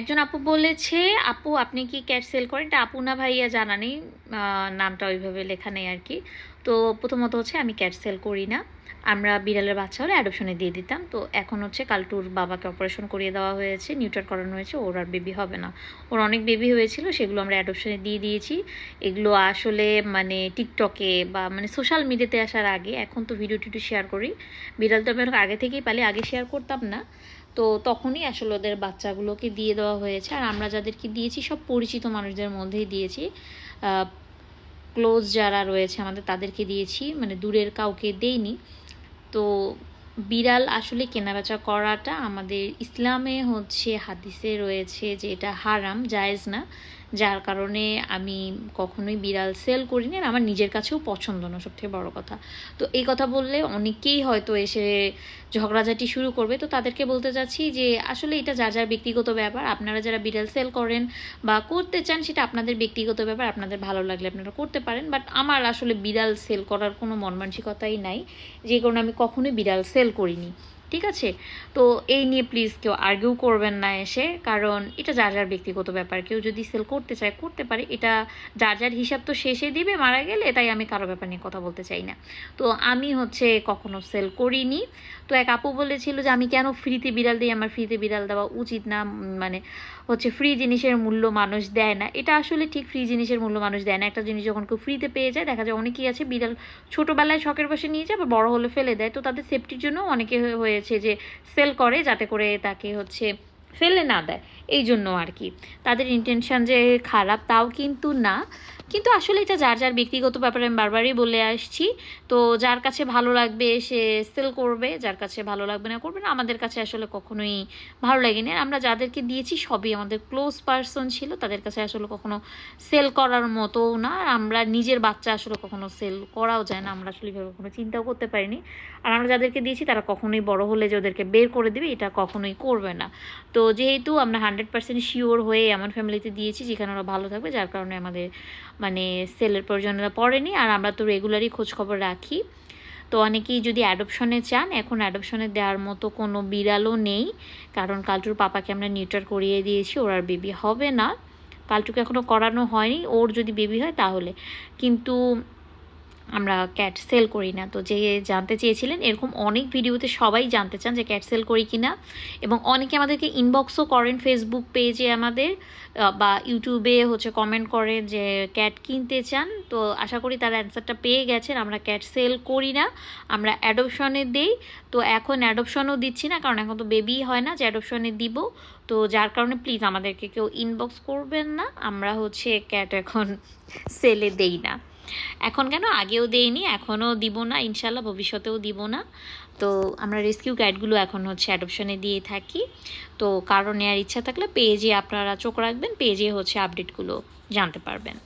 একজন আপু বলেছে, আপু, আপনি কি ক্যাট সেল করেন? এটা আপু না ভাইয়া জানা নেই নামটা ওইভাবে লেখা নেই আর কি। তো প্রথমত হচ্ছে আমি ক্যাট সেল করি না। আমরা বিড়ালের বাচ্চা হলে অ্যাডপশনে দিয়ে দিতাম। তো এখন হচ্ছে কালটুর বাবাকে অপারেশন করিয়ে দেওয়া হয়েছে নিউটার করানো হয়েছে, ওর আর বেবি হবে না। ওর অনেক বেবি হয়েছিল, সেগুলো আমরা অ্যাডপশনে দিয়ে দিয়েছি। এগুলো আসলে মানে টিকটকে বা মানে সোশ্যাল মিডিয়াতে আসার আগে, এখন তো ভিডিও টিডিও শেয়ার করি। বিড়াল তো আমি আগে থেকেই পালি, আগে শেয়ার করতাম না। তো তখনই আসলে ওদের বাচ্চাগুলোকে দিয়ে দেওয়া হয়েছে। আর আমরা যাদেরকে দিয়েছি, সব পরিচিত মানুষদের মধ্যেই দিয়েছি। ক্লোজ যারা রয়েছে আমাদের, তাদেরকে দিয়েছি। মানে দূরের কাউকে দেইনি। তো বিড়াল আসলে কেনাবেচা করাটা আমাদের ইসলামে হচ্ছে হাদিসে রয়েছে যে এটা হারাম, জায়েজ না। যার কারণে আমি কখনোই বিড়াল সেল করিনি আর আমার নিজের কাছেও পছন্দ না, সবথেকে বড় কথা। তো এই কথা বললে অনেকেই হয়তো এসে ঝগড়াঝাটি শুরু করবে। তো তাদেরকে বলতে চাচ্ছি যে, আসলে এটা যার যার ব্যক্তিগত ব্যাপার, আপনারা যারা বিড়াল সেল করেন বা করতে চান, সেটা আপনাদের ব্যক্তিগত ব্যাপার, আপনাদের ভালো লাগলে আপনারা করতে পারেন। বাট আমার আসলে বিড়াল সেল করার কোনো মন মানসিকতাই নাই। যে কারণে আমি কখনোই বিড়াল সেল করিনি। ঠিক আছে? তো এই নিয়ে প্লিজ কেউ আর্গিউ করবেন না এসে। কারণ এটা যার যার ব্যক্তিগত ব্যাপার। কেউ যদি সেল করতে চায়, করতে পারে। এটা যার যার হিসাব তো শেষে দিবে, মারা গেলে তাই আমি কারও ব্যাপার নিয়ে কথা বলতে চাই না। তো আমি হচ্ছে কখনো সেল করিনি। তো এক আপু বলেছিল যে, আমি কেন ফ্রিতে বিড়াল দিই? আমার ফ্রিতে বিড়াল দেওয়া উচিত না। মানে হচ্ছে ফ্রি জিনিসের মূল্য মানুষ দেয় না। এটা আসলে ঠিক ফ্রি জিনিসের মূল্য মানুষ দেয় না। একটা জিনিস যখন কেউ ফ্রিতে পেয়ে যায়, দেখা যায় অনেকেই আছে বিড়াল ছোটোবেলায় শখের বসে নিয়ে যায় বা বড় হলে ফেলে দেয়। তো তাদের সেফটির জন্য অনেকে হয়ে- হয়েছে যে সেল করে যাতে করে তাকে হচ্ছে ফেলে না দেয়। এই জন্য আর কি। তাদের ইন্টেনশন যে খারাপ তাও কিন্তু না। কিন্তু আসলে এটা যার যার ব্যক্তিগত ব্যাপারে আমি বারবারই বলে আসছি। তো যার কাছে ভালো লাগবে সে সেল করবে, যার কাছে ভালো লাগবে না করবে না, আমাদের কাছে আসলে কখনোই ভালো লাগেনি। আর আমরা যাদেরকে দিয়েছি সবই আমাদের ক্লোজ পার্সন ছিল, তাদের কাছে আসলে কখনো সেল করার মতো না। আর আমরা নিজের বাচ্চা আসলে কখনো সেল করাও যায় না, আমরা আসলে কখনো চিন্তাও করতে পারিনি। আর আমরা যাদেরকে দিয়েছি তারা কখনোই বড় হলে যে ওদেরকে বের করে দেবে, এটা কখনোই করবে না। তো যেহেতু আমরা হান্ড্রেড পার্সেন্ট শিওর হয়ে আমার ফ্যামিলিতে দিয়েছি যেখানে ওরা ভালো থাকবে, যার কারণে আমাদের মানে সেলের প্রয়োজনীয়তা পড়েনি, আর আমরা তো রেগুলারই খোঁজখবর রাখি। তো অনেকেই যদি অ্যাডপশনে চান, এখন অ্যাডপশনে দেওয়ার মতো কোনো বিড়ালও নেই, কারণ কালটুর পাপাকে আমরা নিউটার করিয়ে দিয়েছি, ওর আর বেবি হবে না। কালটুকে এখনও করানো হয়নি, ওর যদি বেবি হয় তাহলে। কিন্তু আমরা ক্যাট সেল করি না। তো যে জানতে চেয়েছিলেন, এরকম অনেক ভিডিওতে সবাই জানতে চান যে ক্যাট সেল করি কি না এবং অনেকে আমাদেরকে ইনবক্সও করেন ফেসবুক পেজে আমাদের বা ইউটিউবে হচ্ছে কমেন্ট করেন যে ক্যাট কিনতে চান। তো আশা করি তার অ্যান্সারটা পেয়ে গেছেন। আমরা ক্যাট সেল করি না, আমরা অ্যাডপশনে দেই। তো এখন অ্যাডপশনও দিচ্ছি না, কারণ এখন তো বেবি হয় না, যে অ্যাডপশনে দিব। তো যার কারণে প্লিজ আমাদেরকে কেউ ইনবক্স করবেন না। আমরা হচ্ছে ক্যাট এখন সেলে দেই না। এখন কেন? আগেও দেইনি, এখনও দিব না, ইনশাল্লাহ ভবিষ্যতেও দিব না। তো আমরা রেস্কিউ গাইডগুলো এখন হচ্ছে অ্যাডপশনে দিয়ে থাকি। তো কারও নেওয়ার ইচ্ছা থাকলে পেজে আপনারা চোখ রাখবেন, পেজে হচ্ছে আপডেটগুলো জানতে পারবেন।